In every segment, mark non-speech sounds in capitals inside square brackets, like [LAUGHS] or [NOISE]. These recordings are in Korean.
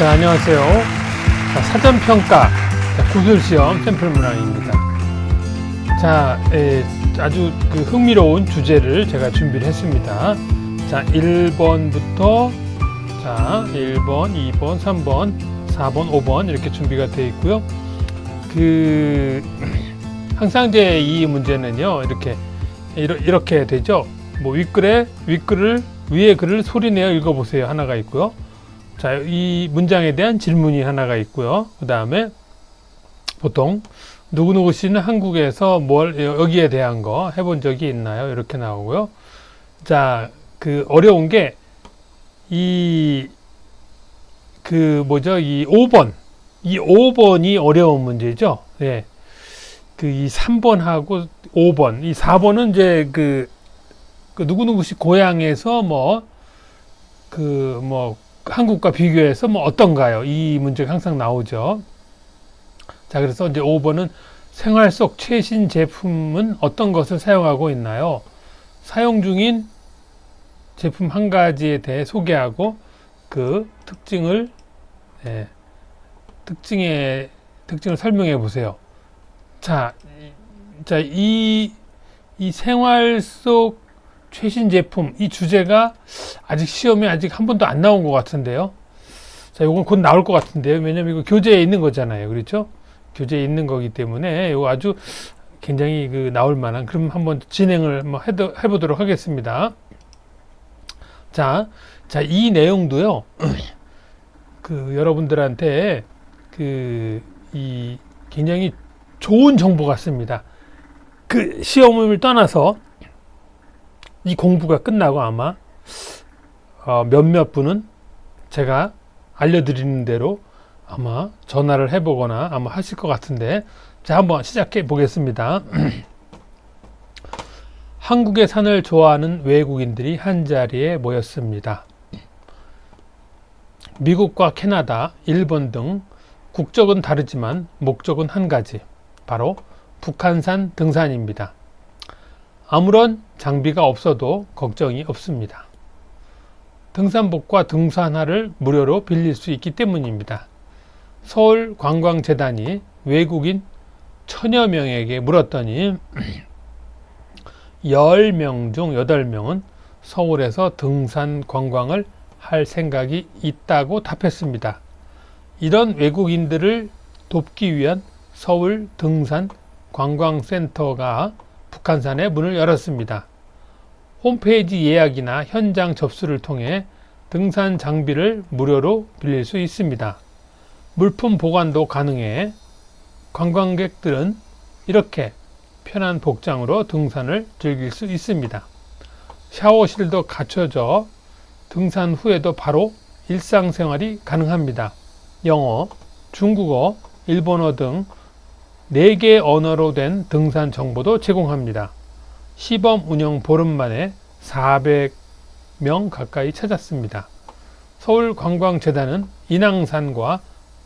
네, 안녕하세요. 자, 사전평가 자, 구술시험 샘플 문항입니다. 자, 에, 아주 그 흥미로운 주제를 제가 준비를 했습니다. 자, 1번부터 자, 1번, 2번, 3번, 4번, 5번 이렇게 준비가 되어 있고요. 그 [CLEARS THROAT] 항상 이제 이 문제는요. 이렇게 이러- 이렇게 되죠. 뭐 윗글에 윗글을 위에 글을 소리내어 읽어보세요 하나가 있고요. 자, 이 문장에 대한 질문이 하나가 있고요. 그 다음에 보통 누구누구 씨는 한국에서 뭘 여기에 대한 거 해본 적이 있나요? 이렇게 나오고요. 자, 그 어려운 게 이 그 뭐죠? 이 5번. 이 5번이 어려운 문제죠. 예. 그 이 3번하고 5번. 이 4번은 이제 그, 그 누구누구 씨 고향에서 뭐 그뭐 한국과 비교해서 뭐 어떤가요? 이 문제가 항상 나오죠. 자, 그래서 이제 5번은 생활 속 최신 제품은 어떤 것을 사용하고 있나요? 사용 중인 제품 한 가지에 대해 소개하고 그 특징을 예, 특징의 특징을 설명해 보세요. 자, 자, 이, 이 생활 속 최신 제품, 이 주제가 아직 시험에 아직 한 번도 안 나온 것 같은데요. 자, 요건 곧 나올 것 같은데요. 왜냐면 이거 교재에 있는 거잖아요. 그렇죠? 교재에 있는 거기 때문에 이거 아주 굉장히 그 나올 만한 그럼 한번 진행을 뭐 해도, 해보도록 하겠습니다. 자, 자, 이 내용도요. [CLEARS THROAT] 그 여러분들한테 그 이 굉장히 좋은 정보 같습니다. 그 시험을 떠나서 이 공부가 끝나고 아마 어, 몇몇 분은 제가 알려드리는 대로 아마 전화를 해보거나 아마 하실 것 같은데 자 한번 시작해 보겠습니다. [CLEARS THROAT] 한국의 산을 좋아하는 외국인들이 한 자리에 모였습니다. 미국과 캐나다, 일본 등 국적은 다르지만 목적은 한 가지, 바로 북한산 등산입니다. 아무런 장비가 없어도 걱정이 없습니다. 등산복과 등산화를 무료로 빌릴 수 있기 때문입니다. 서울 관광재단이 외국인 천여 명에게 물었더니 [CLEARS THROAT] 10명 중 8명은 서울에서 등산 관광을 할 생각이 있다고 답했습니다. 이런 외국인들을 돕기 위한 서울 등산 관광센터가 북한산에 문을 열었습니다. 홈페이지 예약이나 현장 접수를 통해 등산 장비를 무료로 빌릴 수 있습니다. 물품 보관도 가능해 관광객들은 이렇게 편한 복장으로 등산을 즐길 수 있습니다. 샤워실도 갖춰져 등산 후에도 바로 일상생활이 가능합니다. 영어, 중국어, 일본어 등 4개 언어로 된 등산 정보도 제공합니다. 시범 운영 보름 만에 400명 가까이 찾았습니다. 서울관광재단은 인왕산과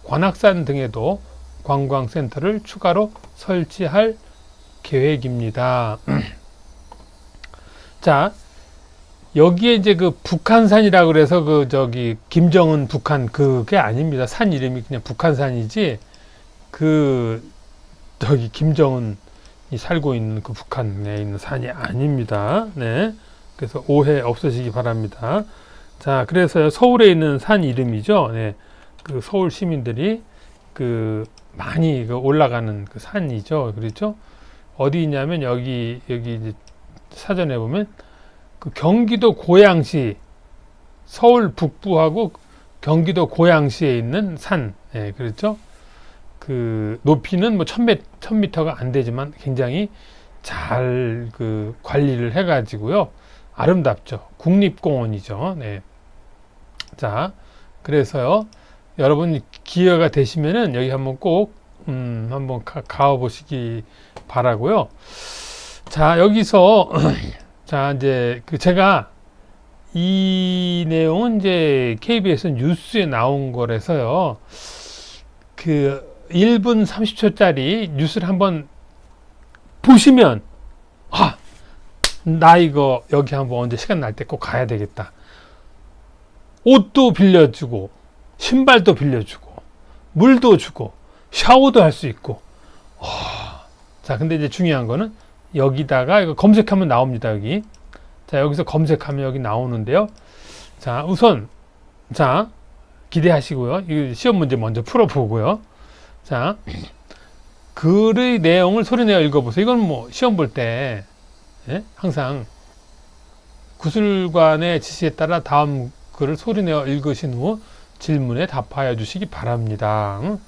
관악산 등에도 관광센터를 추가로 설치할 계획입니다. [CLEARS THROAT] 자, 여기에 이제 그 북한산이라 그래서 그 저기 김정은 북한 그게 아닙니다. 산 이름이 그냥 북한산이지 그 저기 김정은이 살고 있는 그 북한에 있는 산이 아닙니다. 네. 그래서 오해 없으시기 바랍니다. 자, 그래서 서울에 있는 산 이름이죠. 네. 그 서울 시민들이 그 많이 그 올라가는 그 산이죠. 그렇죠? 어디 있냐면 여기 여기 이제 사전에 보면 그 경기도 고양시 서울 북부하고 경기도 고양시에 있는 산, 예, 그렇죠? 그 높이는 뭐 천메 천 미터가 안 되지만 굉장히 잘 그 관리를 해가지고요 아름답죠. 국립공원이죠. 네. 자, 그래서요 여러분 기회가 되시면은 여기 한번 꼭 음, 한번 가, 가 보시기 바라고요. 자, 여기서 [CLEARS THROAT] 자, 이제 그 제가 이 내용은 이제 KBS 뉴스에 나온 거라서요. 그 1분 30초짜리 뉴스를 한번 보시면 아, 나 이거 여기 한번 언제 시간 날 때 꼭 가야 되겠다. 옷도 빌려주고 신발도 빌려주고 물도 주고 샤워도 할 수 있고 와. 자 근데 이제 중요한 거는 여기다가 이거 검색하면 나옵니다 여기 자 여기서 검색하면 여기 나오는데요 자 우선 자 기대하시고요 이 시험 문제 먼저 풀어보고요 자 글의 내용을 소리내어 읽어보세요 이건 뭐 시험 볼때 항상 구술관의 지시에 따라 다음 글을 소리내어 읽으신 후 질문에 답하여 주시기 바랍니다. 응?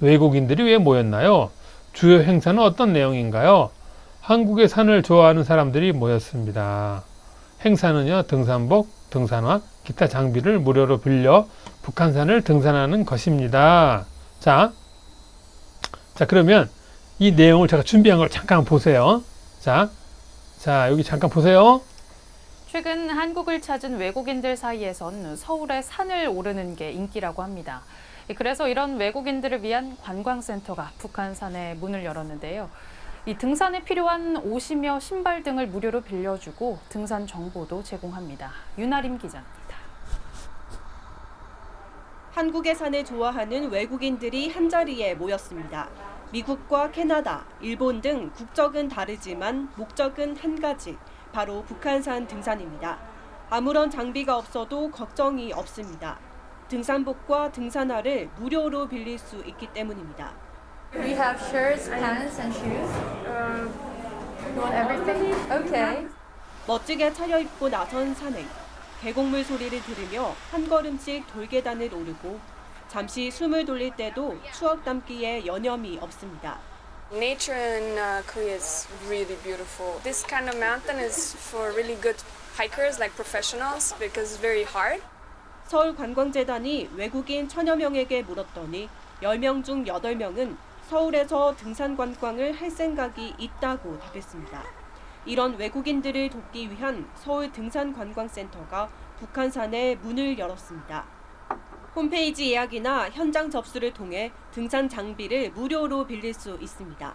외국인들이 왜 모였나요? 주요 행사는 어떤 내용인가요? 한국의 산을 좋아하는 사람들이 모였습니다. 행사는요, 등산복, 등산화, 기타 장비를 무료로 빌려 북한산을 등산하는 것입니다. 자, 자, 그러면 이 내용을 제가 준비한 걸 잠깐 보세요. 자, 자, 여기 잠깐 보세요. 최근 한국을 찾은 외국인들 사이에선 서울의 산을 오르는 게 인기라고 합니다. 그래서 이런 외국인들을 위한 관광센터가 북한산에 문을 열었는데요. 이 등산에 필요한 옷이며 신발 등을 무료로 빌려주고 등산 정보도 제공합니다. 윤아림 기자입니다. 한국의 산을 좋아하는 외국인들이 한자리에 모였습니다. 미국과 캐나다, 일본 등 국적은 다르지만 목적은 한 가지, 바로 북한산 등산입니다. 아무런 장비가 없어도 걱정이 없습니다. 등산복과 등산화를 무료로 빌릴 수 있기 때문입니다. We have shirts, pants, and shoes. Uh, everything? Okay. 멋지게 차려입고 나선 산행. 계곡물 소리를 들으며 한 걸음씩 돌계단을 오르고 잠시 숨을 돌릴 때도 추억 담기에 여념이 없습니다. Nature in uh, Korea is really beautiful. This kind of mountain is for really good hikers, like professionals, because it's very hard. 서울 관광재단이 외국인 천여 명에게 물었더니 10명 중 8명은 서울에서 등산 관광을 할 생각이 있다고 답했습니다. 이런 외국인들을 돕기 위한 서울 등산관광센터가 북한산에 문을 열었습니다. 홈페이지 예약이나 현장 접수를 통해 등산 장비를 무료로 빌릴 수 있습니다.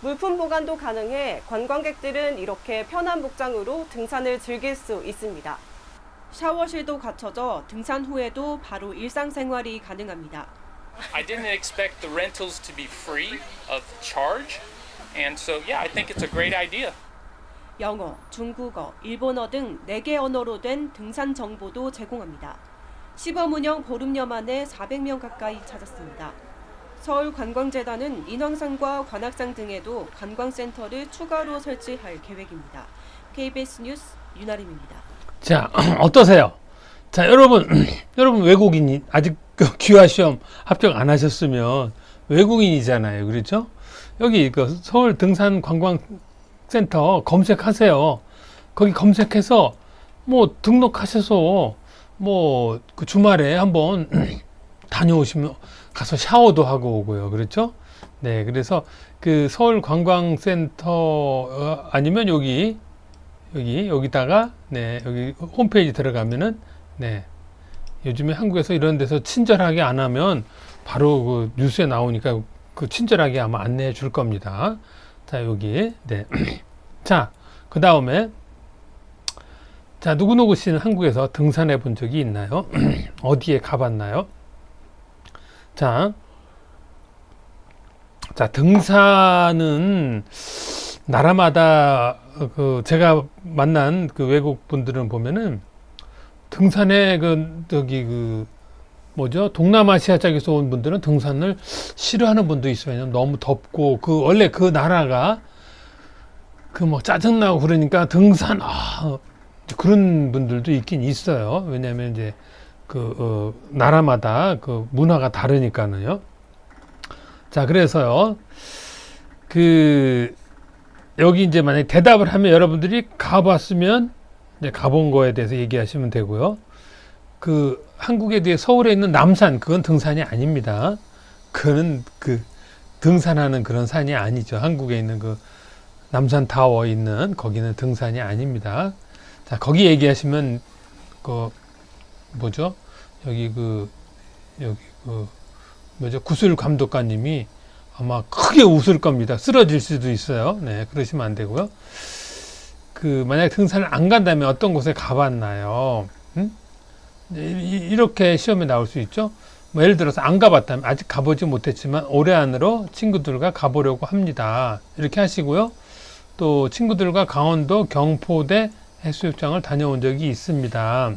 물품 보관도 가능해 관광객들은 이렇게 편한 복장으로 등산을 즐길 수 있습니다. 샤워실도 갖춰져 등산 후에도 바로 일상생활이 가능합니다. I didn't expect the rentals to be free of charge. And so, yeah, I think it's a great idea. 영어, 중국어, 일본어 등 4개 언어로 된 등산 정보도 제공합니다. 시범 운영 보름여 만에 400명 가까이 찾았습니다. 서울관광재단은 인왕산과 관악산 등에도 관광센터를 추가로 설치할 계획입니다. KBS 뉴스 윤아림입니다. 자, [CLEARS THROAT] 어떠세요? 자, 여러분, [CLEARS THROAT] 여러분 외국인이 아직 그 [LAUGHS] 귀화 시험 합격 안 하셨으면 외국인이잖아요. 그렇죠? 여기 그 서울 등산 관광 센터 검색하세요. 거기 검색해서 뭐 등록하셔서 뭐 그 주말에 한번 [CLEARS THROAT] 다녀오시면 가서 샤워도 하고 오고요. 그렇죠? 네, 그래서 그 서울 관광센터 어, 아니면 여기 여기 여기다가 네 여기 홈페이지 들어가면은 네 요즘에 한국에서 이런 데서 친절하게 안 하면 바로 그 뉴스에 나오니까 그 친절하게 아마 안내해 줄 겁니다. 자 여기 [CLEARS THROAT] 네 자 그 다음에 자 누구누구 씨는 한국에서 등산해 본 적이 있나요? [CLEARS THROAT] 어디에 가봤나요? 자, 자 등산은 나라마다 그 제가 만난 그 외국 분들은 보면은 등산에 그 저기 그 뭐죠 동남아시아 쪽에서 온 분들은 등산을 싫어하는 분도 있어요. 왜냐면 너무 덥고 그 원래 그 나라가 그 뭐 짜증나고 그러니까 등산 아 그런 분들도 있긴 있어요. 왜냐하면 이제 그 어, 나라마다 그 문화가 다르니까는요. 자 그래서요 그 여기 이제 만약 대답을 하면 여러분들이 가봤으면 이제 가본 거에 대해서 얘기하시면 되고요. 그 한국에 대해 서울에 있는 남산 그건 등산이 아닙니다. 그거는 그 등산하는 그런 산이 아니죠. 한국에 있는 그 남산 타워 있는 거기는 등산이 아닙니다. 자 거기 얘기하시면 그 뭐죠? 여기 그 여기 그 뭐죠? 구슬 감독관님이 아마 크게 웃을 겁니다. 쓰러질 수도 있어요. 네, 그러시면 안 되고요. 그 만약 등산을 안 간다면 어떤 곳에 가봤나요? 이렇게 시험에 나올 수 있죠. 뭐 예를 들어서 안 가봤다면 아직 가보지 못했지만 올해 안으로 친구들과 가보려고 합니다. 이렇게 하시고요. 또 친구들과 강원도 경포대 해수욕장을 다녀온 적이 있습니다.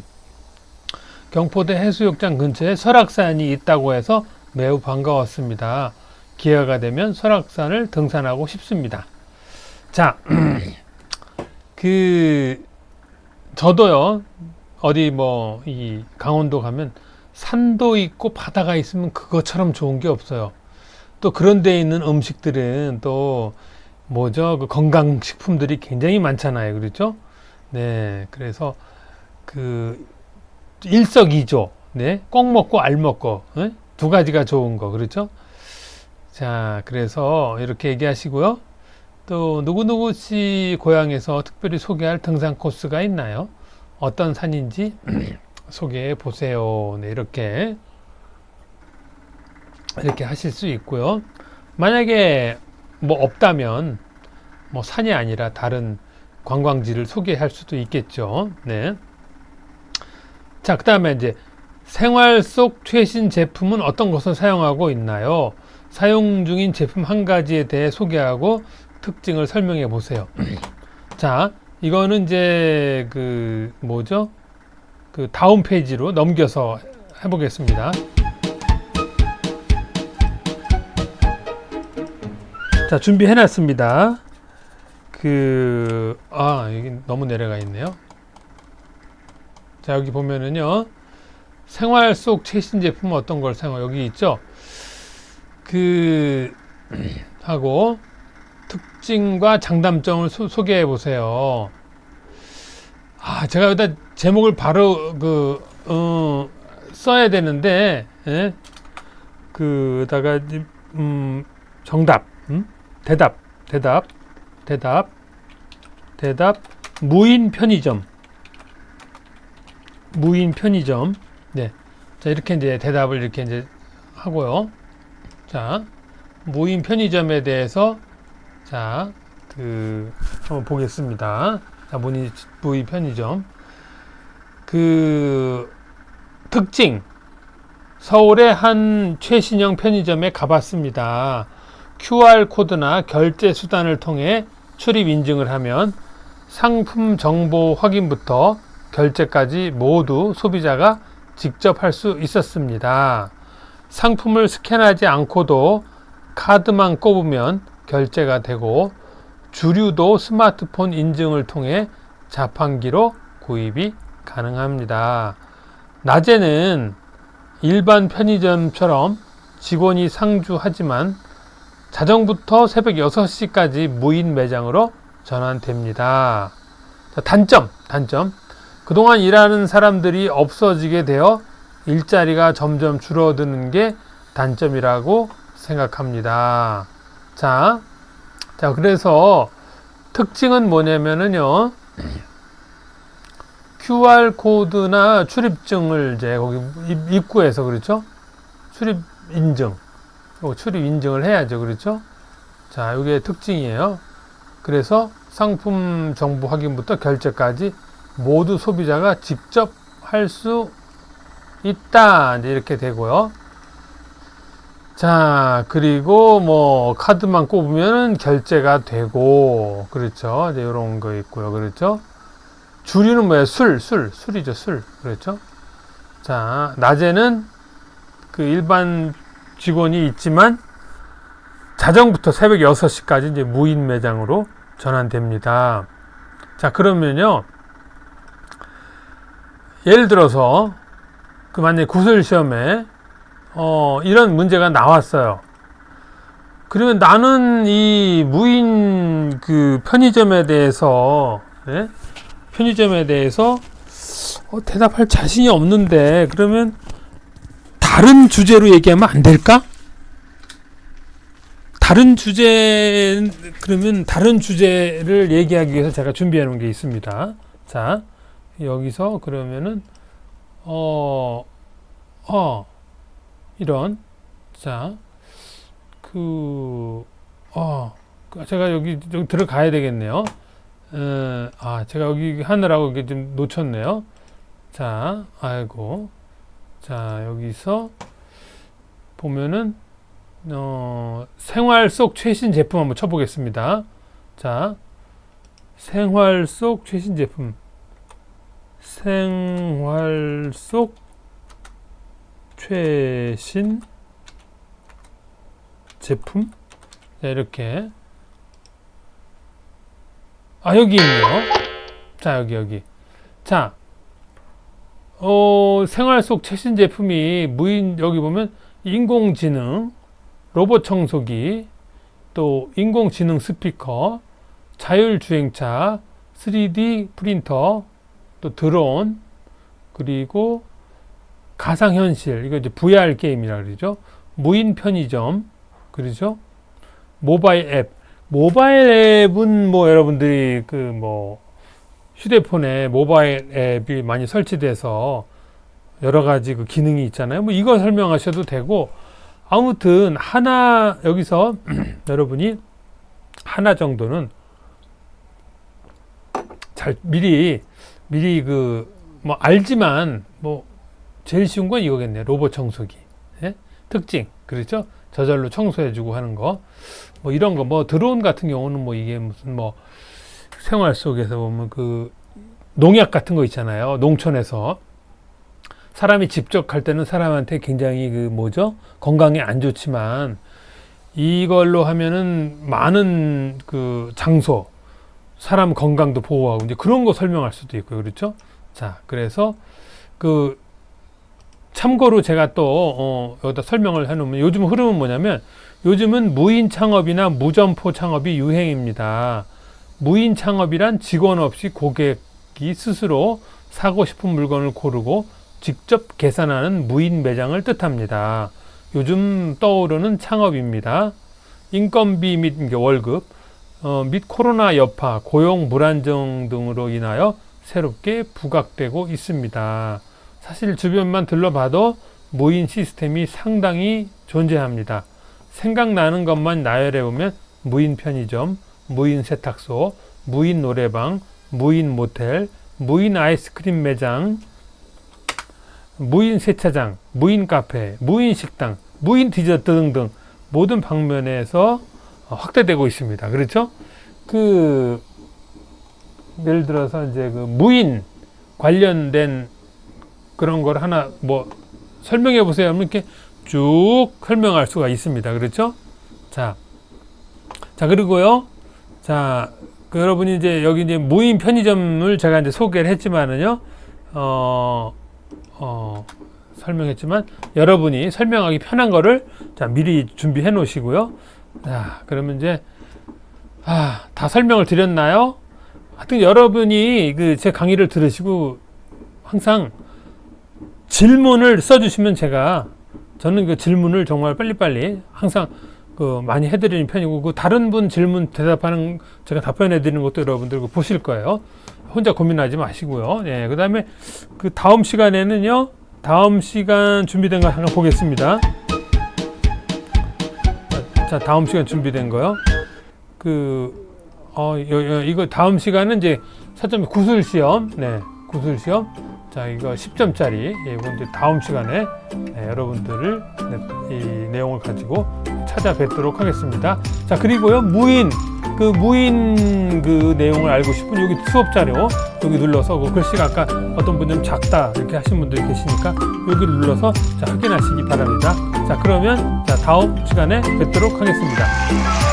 경포대 해수욕장 근처에 설악산이 있다고 해서 매우 반가웠습니다. 기회가 되면 설악산을 등산하고 싶습니다. 자, [CLEARS THROAT] 그 저도요 어디 뭐 이 강원도 가면 산도 있고 바다가 있으면 그것처럼 좋은 게 없어요. 또 그런 데 있는 음식들은 또 뭐죠 그 건강식품들이 굉장히 많잖아요, 그렇죠? 네, 그래서 그 일석이조, 네, 꼭 먹고 알 먹고 네? 두 가지가 좋은 거, 그렇죠? 자, 그래서 이렇게 얘기하시고요. 또 누구누구 씨 고향에서 특별히 소개할 등산 코스가 있나요? 어떤 산인지 [CLEARS THROAT] 소개해 보세요. 네, 이렇게 이렇게 하실 수 있고요. 만약에 뭐 없다면 뭐 산이 아니라 다른 관광지를 소개할 수도 있겠죠. 네. 자, 그 다음에 이제 생활 속 최신 제품은 어떤 것을 사용하고 있나요? 사용 중인 제품 한 가지에 대해 소개하고 특징을 설명해 보세요. [CLEARS THROAT] 자, 이거는 이제 그 뭐죠? 그 다음 페이지로 넘겨서 해보겠습니다. 자, 준비해 놨습니다. 그, 아, 여기 너무 내려가 있네요. 자, 여기 보면은요. 생활 속 최신 제품은 어떤 걸 사용, 여기 있죠? 그, [CLEARS THROAT] 하고, 특징과 장단점을 소, 소개해 보세요. 아, 제가 여기다 제목을 바로 그, 어, 써야 되는데, 예? 그다가, 음, 정답, 음? 대답, 대답, 대답, 대답, 무인 편의점. 무인 편의점. 네. 자, 이렇게 이제 대답을 이렇게 이제 하고요. 자, 무인 편의점에 대해서 자, 그, 한번 보겠습니다. 자, 무인, 무인 편의점. 그, 특징. 서울의 한 최신형 편의점에 가봤습니다. QR코드나 결제 수단을 통해 출입 인증을 하면 상품 정보 확인부터 결제까지 모두 소비자가 직접 할 수 있었습니다. 상품을 스캔하지 않고도 카드만 꼽으면 결제가 되고 주류도 스마트폰 인증을 통해 자판기로 구입이 가능합니다. 낮에는 일반 편의점처럼 직원이 상주하지만 자정부터 새벽 6시까지 무인 매장으로 전환됩니다. 자, 단점, 단점. 그동안 일하는 사람들이 없어지게 되어 일자리가 점점 줄어드는 게 단점이라고 생각합니다. 자, 자, 그래서 특징은 뭐냐면은요, QR코드나 출입증을 이제 거기 입- 입구에서 그렇죠? 출입 인증. 요 출입 인증을 해야죠. 그렇죠? 자, 이게 특징이에요. 그래서 상품 정보 확인부터 결제까지 모두 소비자가 직접 할 수 있다. 이제 이렇게 되고요. 자, 그리고 뭐 카드만 꼽으면 결제가 되고 그렇죠. 이제 이런 거 있고요. 그렇죠? 주류는 뭐예요? 술, 술, 술이죠. 술. 그렇죠? 자, 낮에는 그 일반 직원이 있지만 자정부터 새벽 6시까지 이제 무인 매장으로 전환됩니다. 자, 그러면요. 예를 들어서 그 만약에 구술 시험에 어, 이런 문제가 나왔어요. 그러면 나는 이 무인 그 편의점에 대해서 예? 편의점에 대해서 어, 대답할 자신이 없는데 그러면 다른 주제로 얘기하면 안 될까? 다른 주제 그러면 다른 주제를 얘기하기 위해서 제가 준비해 놓은 게 있습니다. 자, 여기서 그러면은 어, 어, 이런 자, 그, 어, 그 제가 여기 좀 들어가야 되겠네요. 어, 아, 제가 여기 하느라고 이게 좀 놓쳤네요. 자, 아이고. 자, 여기서 보면은 어, 생활 속 최신 제품 한번 쳐보겠습니다. 자, 생활 속 최신 제품. 생활 속 최신 제품. 자, 이렇게. 아, 여기 있네요. 자, 여기, 여기. 자, 어, 생활 속 최신 제품이 무인, 여기 보면 인공지능, 로봇 청소기, 또 인공지능 스피커, 자율주행차, 3D 프린터, 또 드론, 그리고 가상현실, 이거 이제 VR 게임이라 그러죠. 무인 편의점, 그러죠. 모바일 앱. 모바일 앱은 뭐 여러분들이 그 뭐 휴대폰에 모바일 앱이 많이 설치돼서 여러 가지 그 기능이 있잖아요. 뭐 이거 설명하셔도 되고 아무튼 하나 여기서 [CLEARS THROAT] 여러분이 하나 정도는 잘 미리 미리 그 뭐 알지만 뭐 제일 쉬운 건 이거겠네요. 로봇 청소기 예? 특징 그렇죠? 저절로 청소해주고 하는 거 뭐 이런 거 뭐 드론 같은 경우는 뭐 이게 무슨 뭐 생활 속에서 보면 그 농약 같은 거 있잖아요. 농촌에서 사람이 직접 할 때는 사람한테 굉장히 그 뭐죠 건강에 안 좋지만 이걸로 하면은 많은 그 장소 사람 건강도 보호하고 이제 그런 거 설명할 수도 있고요 그렇죠 자 그래서 그 참고로 제가 또 어, 여기다 설명을 해놓으면 요즘 흐름은 뭐냐면 요즘은 무인 창업이나 무점포 창업이 유행입니다 무인 창업이란 직원 없이 고객이 스스로 사고 싶은 물건을 고르고 직접 계산하는 무인 매장을 뜻합니다. 요즘 떠오르는 창업입니다. 인건비 및 월급, 어, 및 코로나 여파, 고용 불안정 등으로 인하여 새롭게 부각되고 있습니다. 사실 주변만 들러봐도 무인 시스템이 상당히 존재합니다. 생각나는 것만 나열해 보면 무인 편의점, 무인 세탁소, 무인 노래방, 무인 모텔, 무인 아이스크림 매장, 무인 세차장, 무인 카페, 무인 식당, 무인 디저트 등등 모든 방면에서 어, 확대되고 있습니다. 그렇죠? 그 예를 들어서 이제 그 무인 관련된 그런 걸 하나 뭐 설명해 보세요. 하면 이렇게 쭉 설명할 수가 있습니다. 그렇죠? 자, 자 그리고요. 자, 그 여러분이 이제 여기 이제 무인 편의점을 제가 이제 소개를 했지만은요. 어, 어, 설명했지만 여러분이 설명하기 편한 거를 자, 미리 준비해 놓으시고요. 자, 그러면 이제 아, 다 설명을 드렸나요? 하여튼 여러분이 그 제 강의를 들으시고 항상 질문을 써주시면 제가 저는 그 질문을 정말 빨리빨리 항상 그 많이 해드리는 편이고 그 다른 분 질문 대답하는 제가 답변해 드리는 것도 여러분들 그 보실 거예요. 혼자 고민하지 마시고요. 예, 그 다음에 그 다음 시간에는요. 다음 시간 준비된 거 하나 보겠습니다. 자, 다음 시간 준비된 거요. 그, 어, 요, 요, 이거 다음 시간은 이제 사점 구술 시험. 네, 구술 시험. 자, 이거 10점짜리. 예, 이건 이제 다음 시간에 네, 여러분들을 네, 이 내용을 가지고 찾아뵙도록 하겠습니다. 자, 그리고요, 무인. 그 무인 그 내용을 알고 싶은 여기 수업 자료 여기 눌러서 그 글씨가 아까 어떤 분들은 작다 이렇게 하신 분들이 계시니까 여기 눌러서 자, 확인하시기 바랍니다. 자 그러면 자 다음 시간에 뵙도록 하겠습니다.